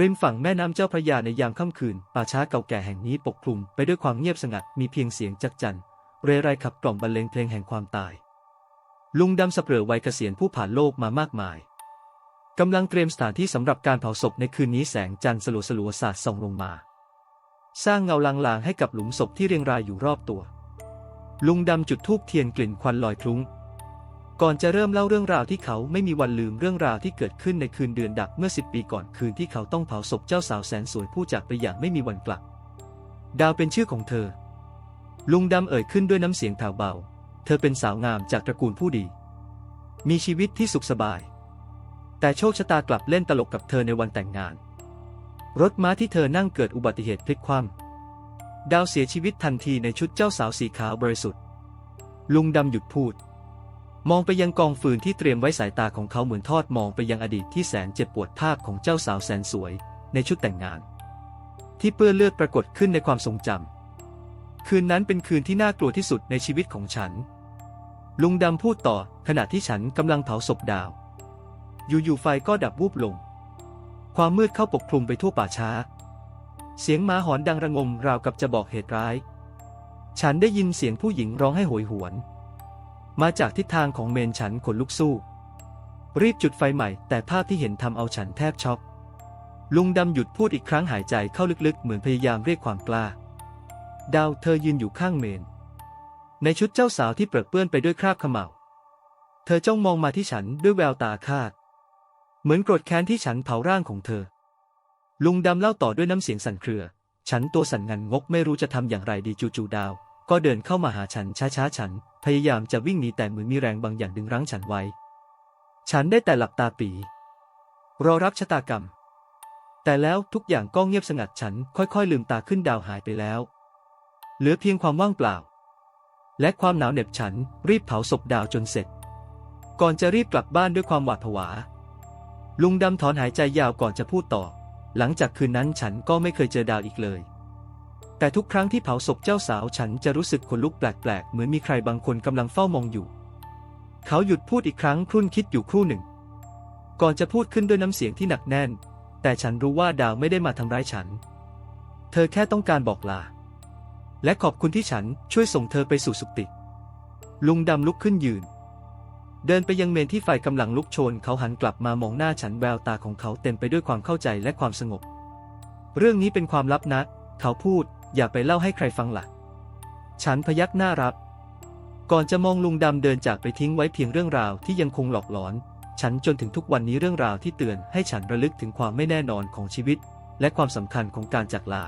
ริมฝั่งแม่น้ำเจ้าพระยาในยามค่ำคืน ป่าช้าเก่าแก่แห่งนี้ปกคลุมไปด้วยความเงียบสงัด มีเพียงเสียงจักจันเรไรขับกล่อมบรรเลงเพลงแห่งความตาย ลุงดำสเปรอวัยเกษียณผู้ผ่านโลกมามากมายกำลังเตรียมสถานที่สำหรับการเผาศพในคืนนี้แสงจันทร์สลัวสลัวๆสาดส่องลงมา สร้างเงาลางๆให้กับหลุมศพที่เรียงรายอยู่รอบตัว ลุงดำจุดธูปเทียนกลิ่นควันลอยคลุ้ง ก่อนจะเริ่มเล่าเรื่องราวที่เขาไม่มีวันลืมเรื่องราวที่เกิดขึ้นในคืนเดือนดับเมื่อสิบปีก่อนคืนที่เขาต้องเผาศพเจ้าสาวแสนสวยผู้จากไปอย่างไม่มีวันกลับ ดาวเป็นชื่อของเธอ ลุงดำเอ่ยขึ้นด้วยน้ำเสียงแผ่วเบา เธอเป็นสาวงามจากตระกูลผู้ดี มีชีวิตที่สุขสบาย แต่โชคชะตากลับเล่นตลกกับเธอในวันแต่งงาน รถม้าที่เธอนั่งเกิดอุบัติเหตุพลิกคว่ำดาวเสียชีวิตทันทีในชุดเจ้าสาวสีขาวบริสุทธิ์ ลุงดำหยุดพูด มองไปยังกองฟืนที่เตรียมไว้สายตาของเขาเหมือนทอดมองไปยังอดีตที่แสนเจ็บปวดภาพของเจ้าสาวแสนสวย ในชุดแต่งงาน ที่เปื้อนเลือดปรากฏขึ้นในความทรงจำคืนนั้นเป็นคืนที่น่ากลัวที่สุดในชีวิตของฉัน ลุงดำพูดต่อขณะที่ฉันกำลังเผาศพดาว อยู่ๆไฟก็ดับวูบลง ความมืดเข้าปกคลุมไปทั่วป่าช้า เสียงหมาหอนดังระงมราวกับจะบอกเหตุร้าย ฉันได้ยินเสียงผู้หญิงร้องให้โหยหวน มาจากทิศทางของเมนฉันขนลุกสู้ รีบจุดไฟใหม่ แต่ภาพที่เห็นทำเอาฉันแทบช็อก ลุงดำหยุดพูดอีกครั้งหายใจเข้าลึกๆ เหมือนพยายามเรียกความกล้า ดาวเธอยืนอยู่ข้างเมน ในชุดเจ้าสาวที่เปรอะเปื้อนไปด้วยคราบขม่าเธอจ้องมองมาที่ฉันด้วยแววตาอาฆาตเหมือนโกรธแค้นที่ฉันเผาร่างของเธอ ลุงดำเล่าต่อด้วยน้ำเสียงสั่นเครือ ฉันตัวสั่นงันงกไม่รู้จะทำอย่างไรดีจู่ๆดาว ก็เดินเข้ามาหาฉันช้าๆฉัน พยายามจะวิ่งหนีแต่เหมือนมีแรงบางอย่างดึงรั้งฉันไว้ ฉันได้แต่หลับตาปีรอรับชะตากรรม แต่แล้วทุกอย่างก็เงียบสงัดฉันค่อยๆ ลืมตาขึ้นดาวหายไปแล้ว เหลือเพียงความว่างเปล่า และความหนาวเหน็บฉันรีบเผาศพดาวจนเสร็จ ก่อนจะรีบกลับบ้านด้วยความหวาดผวา ลุงดำถอนหายใจยาวก่อนจะพูดต่อ หลังจากคืนนั้นฉันก็ไม่เคยเจอดาวอีกเลย แต่ทุกครั้งที่เผาศพเจ้าสาวฉันจะรู้สึกขนลุกแปลกๆ เหมือนมีใครบางคนกำลังเฝ้ามองอยู่ เขาหยุดพูดอีกครั้งครุ่นคิดอยู่ครู่หนึ่ง ก่อนจะพูดขึ้นด้วยน้ำเสียงที่หนักแน่น แต่ฉันรู้ว่าดาวไม่ได้มาทำร้ายฉัน เธอแค่ต้องการบอกลา และขอบคุณที่ฉันช่วยส่งเธอไปสู่สุคติ ลุงดำลุกขึ้นยืน เดินไปยังเมนที่ไฟกำลังลุกโชน เขาหันกลับมามองหน้าฉันแววตาของเขาเต็มไปด้วยความเข้าใจและความสงบ เรื่องนี้เป็นความลับนะ เขาพูด อย่าไปเล่าให้ใครฟังละ่ะ ฉันพยักหน้ารับ ก่อนจะมองลุงดำเดินจากไปทิ้งไว้เพียงเรื่องราวที่ยังคงหลอกหลอน ฉันจนถึงทุกวันนี้เรื่องราวที่เตือนให้ฉันระลึกถึงความไม่แน่นอนของชีวิต และความสำคัญของการจากลา